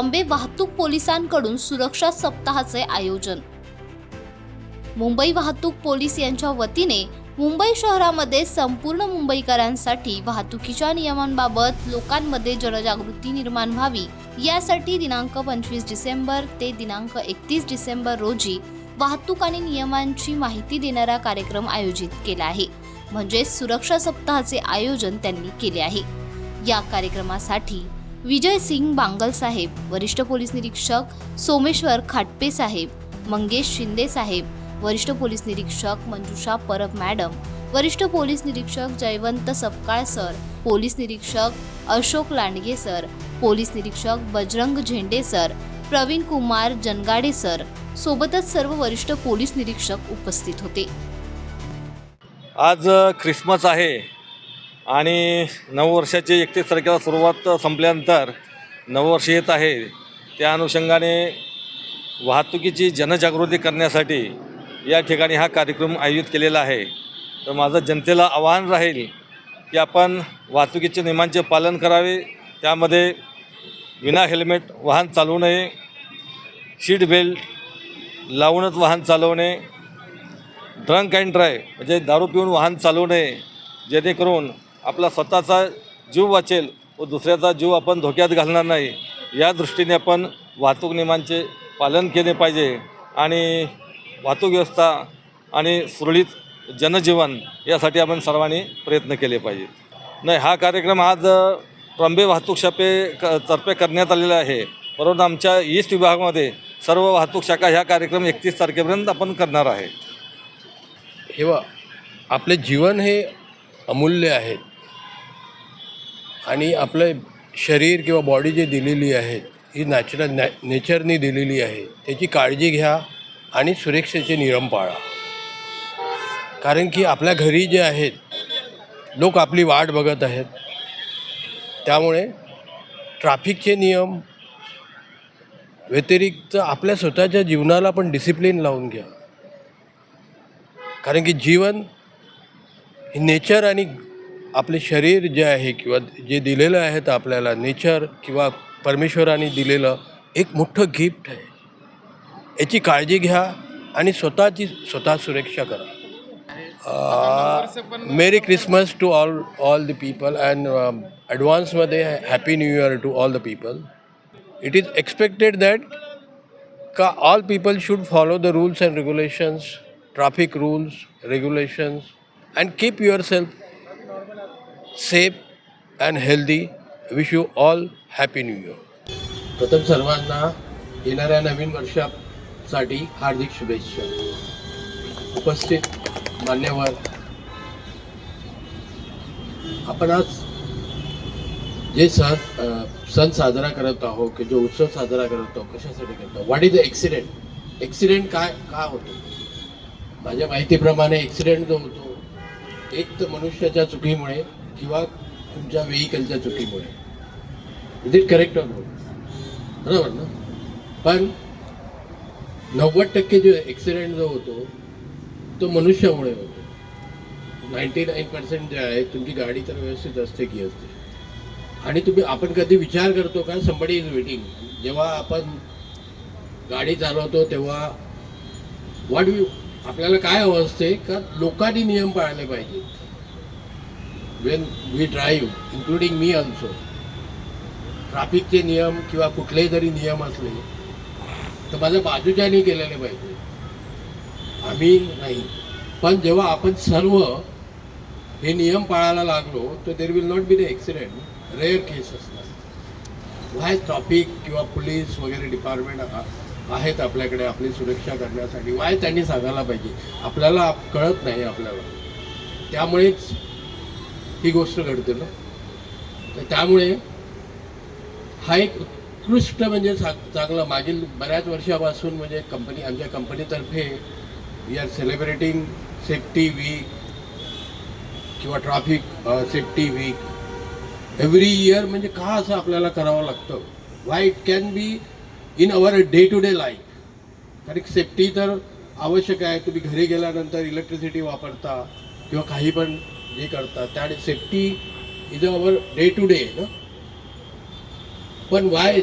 बॉम्बे वाहतूक पोलिसांकडून सुरक्षा सप्ताहाचे आयोजन. मुंबई वाहतूक पोलीस यांच्या वतीने मुंबई शहरामध्ये संपूर्ण मुंबईकरांसाठी वाहतुकीच्या नियमांबाबत लोकांमध्ये जनजागृती निर्माण व्हावी यासाठी दिनांक पंचवीस डिसेंबर ते दिनांक एकतीस डिसेंबर रोजी वाहतूक आणि नियमांची माहिती देणारा कार्यक्रम आयोजित केला आहे. म्हणजेच सुरक्षा सप्ताहाचे आयोजन त्यांनी केले आहे. या कार्यक्रमासाठी विजय सिंग बांगल साहेब वरिष्ठ पोलीस निरीक्षक सोमेश्वर खाटपे साहेब मंगेश शिंदे साहेब वरिष्ठ पोलीस निरीक्षक मंजुषा परब मॅडम वरिष्ठ पोलीस निरीक्षक जयवंत सपकाळ सर पोलीस निरीक्षक अशोक लांडगे सर पोलीस निरीक्षक बजरंग झेंडे सर प्रवीण कुमार जनगाडे सर सोबतच सर्व वरिष्ठ पोलीस निरीक्षक उपस्थित होते. आज ख्रिसमस आहे. आणि नववर्षाची एकतीस तारखेला सुरुवात संपल्यानंतर नववर्ष येत आहे. त्या अनुषंगाने वाहतुकीची जनजागृती करण्यासाठी या ठिकाणी हा कार्यक्रम आयोजित केलेला आहे. तर माझं जनतेला आवाहन राहील की आपण वाहतुकीच्या नियमांचे पालन करावे. त्यामध्ये विना हेल्मेट वाहन चालवू नये सीट बेल्ट लावूनच वाहन चालवणे ड्रंक अँड ड्राय म्हणजे दारू पिऊन वाहन चालवू नये जेणेकरून आपला स्वतःचा जीव वाचेल व दुसऱ्याचा जीव आपण धोक्यात घालणार नाही. या दृष्टीने आपण वाहतूक नियमांचे पालन केले पाहिजे आणि वाहतूक व्यवस्था आणि सुरळीत जनजीवन यासाठी आपण सर्वांनी प्रयत्न केले पाहिजे. नाही हा कार्यक्रम आज ट्रॉम्बे वाहतूक शापे क तर्फे करण्यात आलेला आहे. परंतु आमच्या ईस्ट विभागामध्ये सर्व वाहतूक शाखा ह्या कार्यक्रम एकतीस तारखेपर्यंत आपण करणार आहे. हे आपले जीवन हे अमूल्य आहे. आणि आपलं शरीर किंवा बॉडी जी दिलेली आहे ही नॅचरल नॅ नेचरनी दिलेली आहे त्याची काळजी घ्या आणि सुरक्षेचे नियम पाळा. कारण की आपल्या घरी जे आहेत लोक आपली वाट बघत आहेत. त्यामुळे ट्रॅफिकचे नियम व्यतिरिक्त आपल्या स्वतःच्या जीवनाला पण डिसिप्लिन लावून घ्या. कारण की जीवन ही नेचर आणि आपले शरीर जे आहे किंवा जे दिलेलं आहे तर आपल्याला नेचर किंवा परमेश्वराने दिलेलं एक मोठं गिफ्ट आहे. याची काळजी घ्या आणि स्वतःची स्वतः सुरक्षा करा. Merry Christmas to all all the people and ॲडव्हान्समध्ये happy new year to all the people it is expected that का all people should follow the rules and regulations, traffic rules, regulations, and keep yourself safe and healthy. Wish you all happy new year प्रथम सर्वांना येणाऱ्या नवीन वर्षासाठी हार्दिक शुभेच्छा. उपस्थित मान्यवर. आपण आज जे सण सण साजरा करत आहोत की जो उत्सव साजरा करत आहोत कशासाठी करतो what is the accident accident काय का होतो? माझ्या माहितीप्रमाणे ॲक्सिडेंट जो होतो एक तर मनुष्याच्या चुकीमुळे किंवा तुमच्या व्हेकलच्या चुकीमुळे. इज इट करेक्ट रोड बरोबर ना? पण नव्वद टक्के जो ॲक्सिडेंट जो होतो तो मनुष्यामुळे होतो. नाईन्टी नाईन पर्सेंट जे आहे तुमची गाडी तर व्यवस्थित असते की असते. आणि तुम्ही आपण कधी विचार करतो का संबडी इज वेटिंग जेव्हा आपण गाडी चालवतो तेव्हा वाट आपल्याला काय हवं असते का लोकांनी नियम पाळले पाहिजेत? When we drive including me also ट्रॅफिकचे नियम किंवा कुठलेही जरी नियम असले तर माझ्या बाजूच्यानी केलेले पाहिजे. आम्ही नाही. पण जेव्हा आपण सर्व हे नियम पाळायला लागलो तर there will not be the accident rare case असतात वाय ट्रॉफिक किंवा पोलीस वगैरे डिपार्टमेंट आहेत आपल्याकडे आपली सुरक्षा करण्यासाठी? वाय त्यांनी सांगायला पाहिजे? आपल्याला आप- कळत नाही आपल्याला. त्यामुळेच ही गोष्ट घडते ना. तर त्यामुळे हा एक उत्कृष्ट म्हणजे चा चांगला मागील बऱ्याच वर्षापासून म्हणजे कंपनी आमच्या कंपनीतर्फे we are celebrating safety week किंवा traffic safety week every year म्हणजे का असं आपल्याला करावं लागतं? Why it can be in our day to day life कारण सेफ्टी तर आवश्यक आहे. तुम्ही घरी गेल्यानंतर इलेक्ट्रिसिटी वापरता किंवा काही पण हे करतात. त्या safety is our day to day ना? पण वाय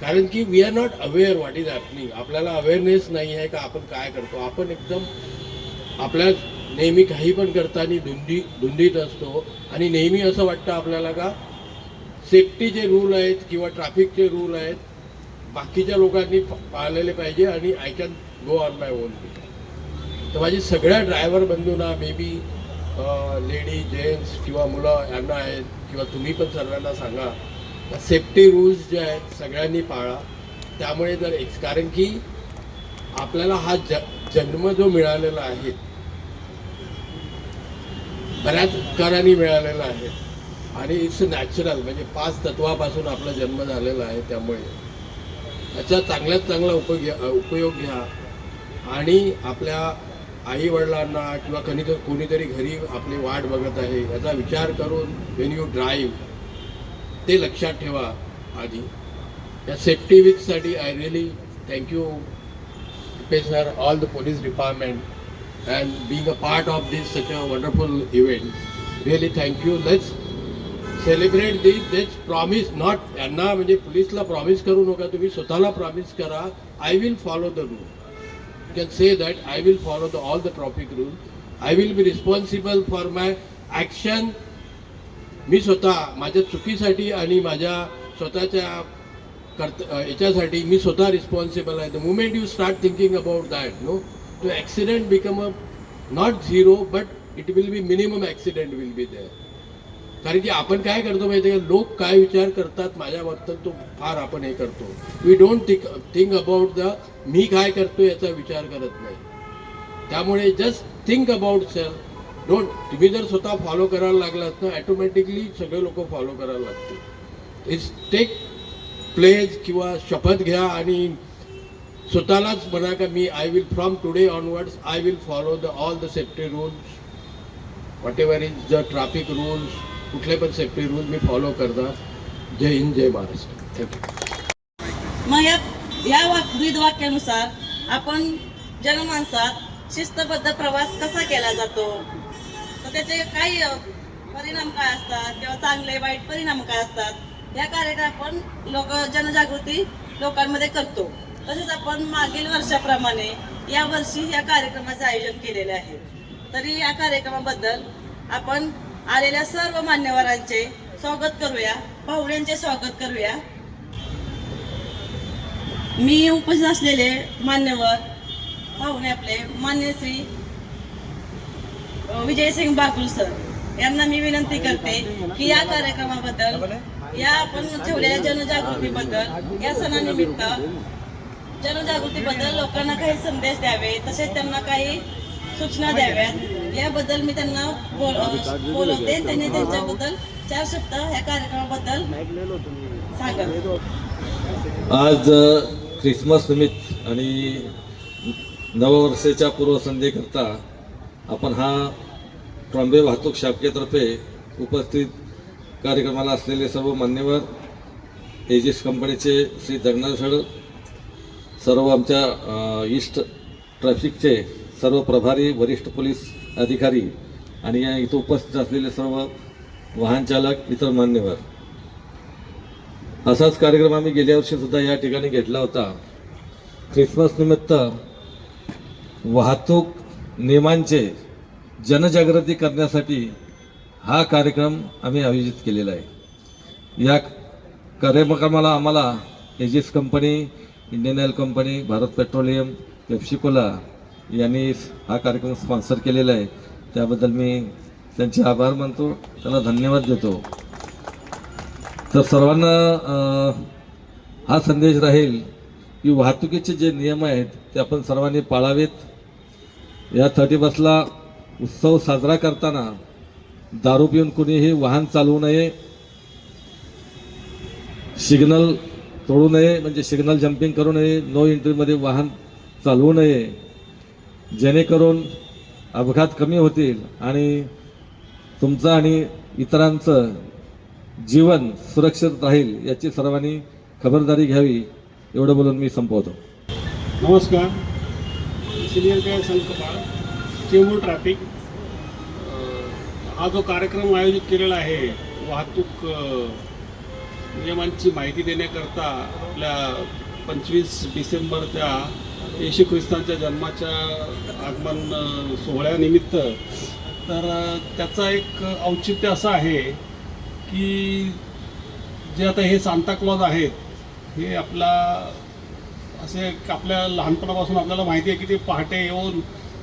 कारण की we are not aware what is happening आपल्याला अवेअरनेस नाही आहे का आपण काय करतो. आपण एकदम आपल्या नेहमी काही पण करताना धुंदी धुंदीत असतो. आणि नेहमी असं वाटतं आपल्याला का सेफ्टीचे रूल आहेत किंवा ट्रॅफिकचे रूल आहेत. बाकीच्या लोकांनी पाळलेले पाहिजे आणि I can go on my own तर माझी सगळ्या ड्रायव्हर बंधूंना मे बी लेडी जेंट्स किंवा मुलं यांना आहेत किंवा तुम्ही पण सर्वांना सांगा सेफ्टी रूल्स जे आहेत सगळ्यांनी पाळा. त्यामुळे जर एक कारण की आपल्याला हा ज जन्म जो मिळालेला आहे बऱ्याच कराने मिळालेला आहे. आणि इट्स नॅचरल म्हणजे पाच तत्वापासून आपला जन्म झालेला आहे त्यामुळे. त्याचा चांगल्यात चांगला उपयोग उपयोग घ्या. आणि आपल्या आई वडिलांना किंवा कधी कोणीतरी घरी आपली वाट बघत आहे याचा विचार करून वेन यू ड्राईव्ह ते लक्षात ठेवा आधी. या safety वीकसाठी I really thank you sir all the police department and being a part of this such a wonderful event really thank you let's celebrate this let's promise not यांना म्हणजे पोलीसला promise करू नका तुम्ही स्वतःला प्रॉमिस करा. I will follow the rule can say that I will follow the, all the traffic rules. I will be responsible for my action. मी स्वतः माझ्या चुकीसाठी आणि माझ्या स्वतःच्या कर्त याच्यासाठी मी स्वतः रिस्पॉन्सिबल आहे the moment you start thinking about that no to accident become a not zero but it will be minimum accident will be there कारण की आपण काय करतो माहिती आहे का? लोक काय विचार करतात माझ्या बाबतीत तो फार आपण हे करतो. We don't think think about the मी काय करतो याचा विचार करत नाही. त्यामुळे just think about sir don't तुम्ही जर स्वतः फॉलो करायला लागलात ना ॲटोमॅटिकली सगळे लोक फॉलो करायला लागतील. इट्स टेक प्लेज किंवा शपथ घ्या आणि स्वतःलाच म्हणा का मी I will from today onwards I will follow the all the safety rules whatever is the traffic rules कुठले पण सेफ्टी रूल मी फॉलो करणार. जय हिंद जय महाराष्ट्र. थँक्यू मग या या वाक वाक्यानुसार आपण जनमानसात शिस्तबद्ध प्रवास कसा केला जातो? तर त्याचे काही परिणाम काय असतात किंवा चांगले वाईट परिणाम काय असतात? या कार्यक्रम आपण लोक जनजागृती लोकांमध्ये करतो. तसेच आपण मागील वर्षाप्रमाणे या वर्षी या कार्यक्रमाचे आयोजन केलेले आहे. तरी या कार्यक्रमाबद्दल आपण आलेल्या सर्व मान्यवरांचे स्वागत करूया. पाहुण्यांचे स्वागत करूया. मी उपस्थित असलेले मान्यवर पाहुणे आपले मान्य श्री विजयसिंग बाकुल सर. यांना मी विनंती करते की या कार्यक्रमाबद्दल या आपण ठेवलेल्या जनजागृतीबद्दल या सणानिमित्त जनजागृतीबद्दल लोकांना काही संदेश द्यावे तसेच त्यांना काही सूचना द्याव्यात. याबद्दल मी त्यांना बोलवते. त्यांनी त्यांच्याबद्दल चार शब्द ह्या कार्यक्रमाबद्दल आज ख्रिसमस निमित्त आणि नववर्षाच्या पूर्वसंध्येकरता आपण हा ट्रॉम्बे वाहतूक शाखेतर्फे उपस्थित कार्यक्रमाला असलेले सर्व मान्यवर एजिस कंपनीचे श्री जगन्नाथ सर सर्व आमच्या ईस्ट ट्रॅफिकचे सर्व प्रभारी वरिष्ठ पोलीस अधिकारी आणि या इथं उपस्थित असलेले सर्व वाहन चालक इतर मान्यवर. असाच कार्यक्रम आम्ही गेल्या वर्षीसुद्धा या ठिकाणी घेतला होता. ख्रिसमस निमित्त वाहतूक नियमांचे जनजागृती करण्यासाठी हा कार्यक्रम आम्ही आयोजित केलेला आहे. या कार्यक्रमाला आम्हाला Aegis company Indian Oil company Bharat Petroleum Pepsicola यांनी हा कार्यक्रम स्पॉन्सर केलेला आहे. त्याबद्दल मी त्यांचे आभार मानतो. त्यांना धन्यवाद देतो. तर सर्वांना हा संदेश राहील की वाहतुकीचे जे नियम आहेत ते आपण सर्वांनी पाळावेत. या थर्टी बसला उत्सव साजरा करताना दारू पिऊन कुणीही वाहन चालवू नये. सिग्नल तोडू नये म्हणजे सिग्नल जम्पिंग करू नये नो एंट्रीमध्ये वाहन चालवू नये. जेणेकरून अपघात कमी होतील आणि तुमचं आणि इतरांचं जीवन सुरक्षित राहील याची सर्वांनी खबरदारी घ्यावी. एवढं बोलून मी संपवतो. नमस्कार. सिनियर काय संकपाळ चेंबूर ट्रॅफिक हा जो कार्यक्रम आयोजित केलेला आहे वाहतूक नियमांची माहिती देण्याकरता आपल्या पंचवीस डिसेंबरच्या येशू ख्रिस्तांच्या जन्माच्या आगमन सोहळ्यानिमित्त तर त्याचा एक औचित्य असं आहे की जे आता हे सांताक्लॉज आहेत हे आपला असे आपल्या लहानपणापासून आपल्याला माहिती आहे की ते पहाटे येऊन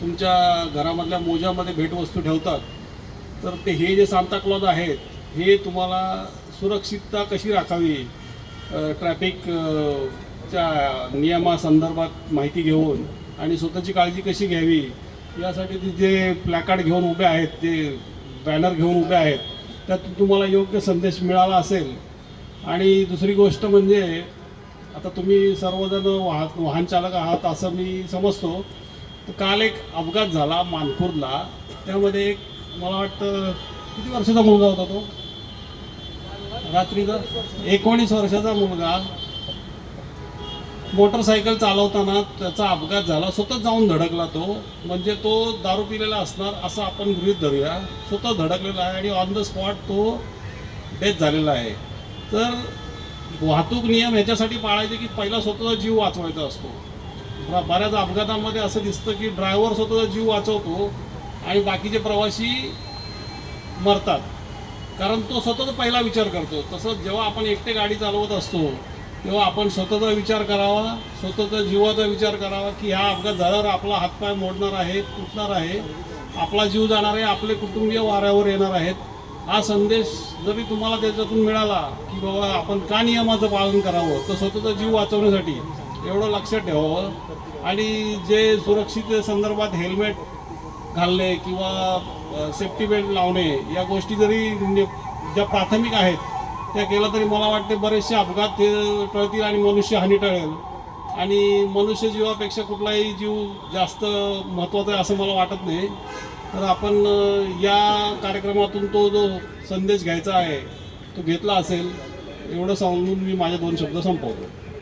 तुमच्या घरामधल्या मोजामध्ये भेटवस्तू ठेवतात. तर ते हे जे सांताक्लॉज आहेत हे तुम्हाला सुरक्षितता कशी राखावी? ट्रॅफिक च्या नियमासंदर्भात माहिती घेऊन आणि स्वतःची काळजी कशी घ्यावी यासाठी ते जे प्लॅकार्ड घेऊन उभे आहेत ते बॅनर घेऊन उभे आहेत त्यातून तुम्हाला योग्य संदेश मिळाला असेल. आणि दुसरी गोष्ट म्हणजे आता तुम्ही सर्वजण वाह वाहन चालक आहात असं मी समजतो. तर काल एक अपघात झाला मानखुर्दला त्यामध्ये एक मला वाटतं किती वर्षाचा मुलगा होता तो? रात्रीचा? एकोणीस वर्षाचा मुलगा. मोटरसायकल चालवताना त्याचा अपघात झाला. स्वतः जाऊन धडकला तो. म्हणजे तो दारू पिलेला असणार असं आपण गृहित धरूया. स्वतः धडकलेला आहे आणि ऑन द स्पॉट तो डेथ झालेला आहे. तर वाहतूक नियम ह्याच्यासाठी पाळायचे की पहिला स्वतःचा जीव वाचवायचा असतो. बऱ्याच अपघातामध्ये असं दिसतं की ड्रायव्हर स्वतःचा जीव वाचवतो आणि बाकीचे प्रवासी मरतात. कारण तो स्वतःचा पहिला विचार करतो. तसंच जेव्हा आपण एकटे गाडी चालवत असतो तेव्हा आपण स्वतःचा विचार करावा स्वतःचा जीवाचा विचार करावा की हा अपघात झाल्यावर आपला हातपाय मोडणार आहे तुटणार आहे आपला जीव जाणार आहे आपले कुटुंबीय वाऱ्यावर येणार आहेत. हा संदेश जरी तुम्हाला त्याच्यातून मिळाला की बाबा आपण का नियमाचं पालन करावं तर स्वतःचा जीव वाचवण्यासाठी एवढं लक्षात ठेवावं. आणि जे सुरक्षित संदर्भात हेल्मेट घालणे किंवा सेफ्टी बेल्ट लावणे या गोष्टी जरी म्हणजे ज्या प्राथमिक आहेत त्या केलं तरी मला वाटते बरेचसे अपघात हे टळतील आणि मनुष्य हानी टळेल. आणि मनुष्य जीवापेक्षा कुठलाही जीव जास्त महत्त्वाचा आहे असं मला वाटत नाही. तर आपण या कार्यक्रमातून तो जो संदेश घ्यायचा आहे तो घेतला असेल एवढं सांगून मी माझे दोन शब्द संपवतो.